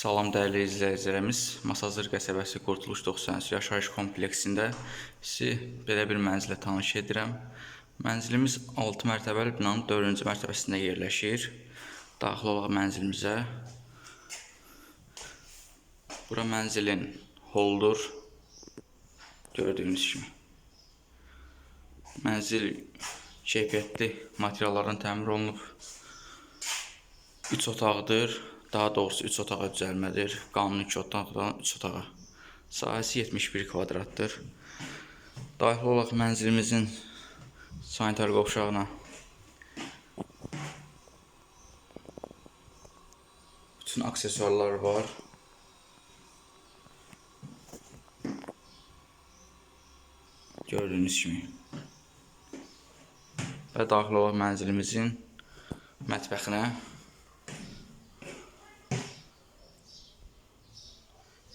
Salam dəyərli izləyicilərimiz. Masazır qəsəbəsi Qurtuluş 93 yaşayış kompleksində sizi belə bir mənzilə tanış edirəm. Mənzilimiz 6 mərtəbəli binanın 4-cü mərtəbəsində yerləşir. Daxil olaq mənzilimizə. Bura mənzilin holdur. Gördüyünüz kimi. Mənzil keyfiyyətli materiallardan təmir olunub. 3 otaqdır. Daha doğrusu 3 otağa düzəlmədir. Qanuni 2 otaqdan 3 otağa. Sahəsi 71 kvadratdır. Daxil olaq mənzilimizin sanitar qovşağına. Bütün aksesuarlar var. Gördüyünüz kimi. Və daxil olaq mənzilimizin mətbəxinə.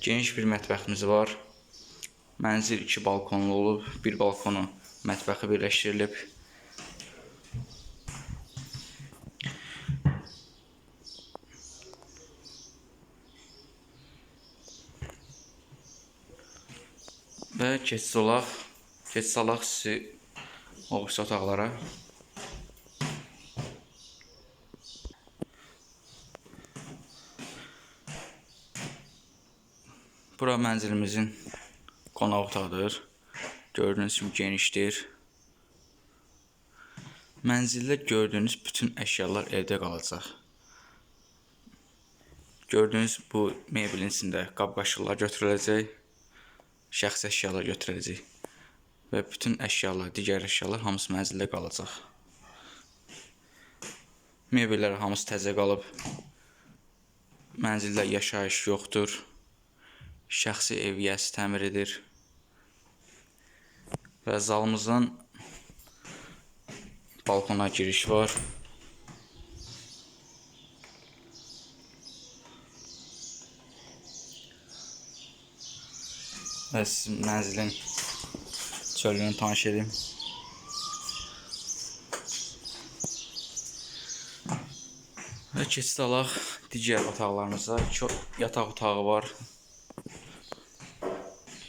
Geniş bir mətbəximiz var. Mənzil iki balkonlu olub. Bir balkonu mətbəxi birləşdirilib. Və keçid olaq. Keçid salaq sizi o birisi otaqlara. Bura mənzilimizin qonaq otağıdır. Gördüyünüz kimi genişdir. Mənzildə gördüyünüz bütün əşyalar evdə qalacaq. Gördüyünüz bu mebelin içində qab-qaşıqlar götürüləcək, şəxsi əşyalar götürüləcək və bütün əşyalar, digər əşyalar hamısı mənzildə qalacaq. Mebellər hamısı təzə qalıb. Mənzildə yaşayış yoxdur. Şəxsi ev yəsi təmir edir. Və zalımızdan balkona giriş var. Və siz mənzilin çölünü tanış edeyim. Və keçid alaq digər otaqlarımıza. İki yataq otağı var.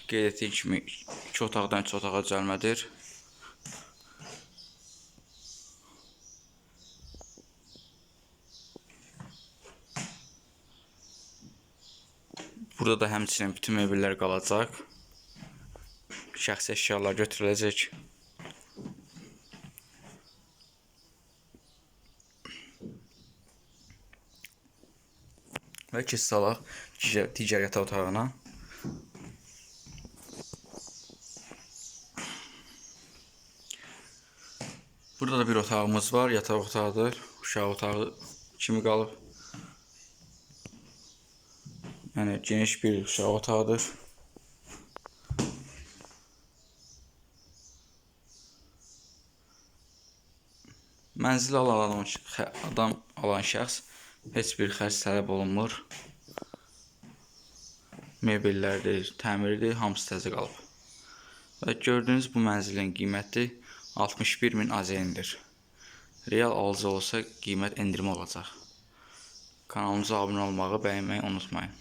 Qeyd etdiyim kimi iki otaqdan üç otağa düzəlmədir. Burada da həmçinin bütün mebellər qalacaq. Şəxsi əşyalar götürüləcək. Və keçid alaq digər, digər yataq otağına. Burada da bir otağımız var. Yataq otağıdır. Uşaq otağı kimi qalıb. Yəni geniş bir uşaq otağıdır. Mənzili alan adam alan şəxs heç bir xərc tələb olunmur. Mebellərdir, təmirdir, hamısı təzə qalıb. Və gördüyünüz bu mənzilin qiyməti 61 min AZN-dir. Real alıcı olsa qiymət endirimi olacaq. Kanalımıza abunə olmağı, bəyənməyi unutmayın.